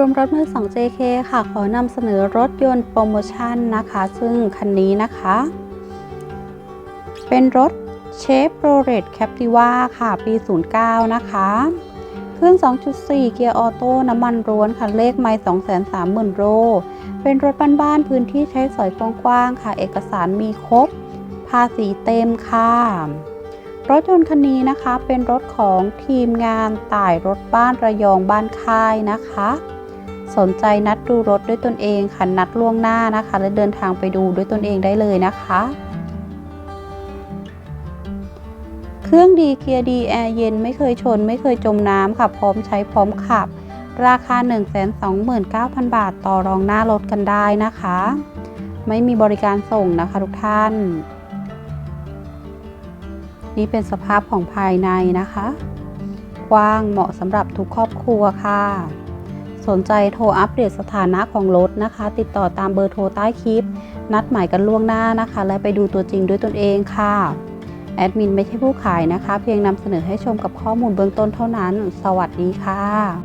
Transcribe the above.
รวมรถมือ2 JK ค่ะ ขอนำเสนอรถยนต์โปรโมชั่นนะคะ ซึ่งคันนี้นะคะ เป็นรถเชฟโรเลตแคปติว่าค่ะ ปี 09 นะคะ เครื่อง 2.4 เกียร์ออโต้น้ำมันร้วนค่ะ เลขไม่230,000 โล เป็นรถบ้านๆ พื้นที่ใช้สอยกว้างๆ ค่ะ เอกสารมีครบ ภาษีเต็มค่ะรถยนต์คันนี้นะคะเป็นรถของทีมงานต่ายรถบ้านระยองบ้านค่ายนะคะ สนใจนัดดูรถด้วยตนเองค่ะนัดล่วงหน้านะคะ และเดินทางไปดูด้วยตนเองได้เลยนะคะ เครื่องดีเกียร์ดีแอร์เย็นไม่เคยชน ไม่เคยจมน้ำค่ะ พร้อมใช้พร้อมขับ ราคา 129,000 บาท ต่อรองหน้ารถกันได้นะคะ ไม่มีบริการส่งนะคะทุกท่าน นี่เป็นสภาพของภายในนะคะ กว้างเหมาะสำหรับทุกครอบครัวค่ะ สนใจโทรอัปเดตสถานะของรถนะคะ ติดต่อตามเบอร์โทรใต้คลิป นัดหมายกันล่วงหน้านะคะ และไปดูตัวจริงด้วยตนเองค่ะ แอดมินไม่ใช่ผู้ขายนะคะ เพียงนำเสนอให้ชมกับข้อมูลเบื้องต้นเท่านั้น สวัสดีค่ะ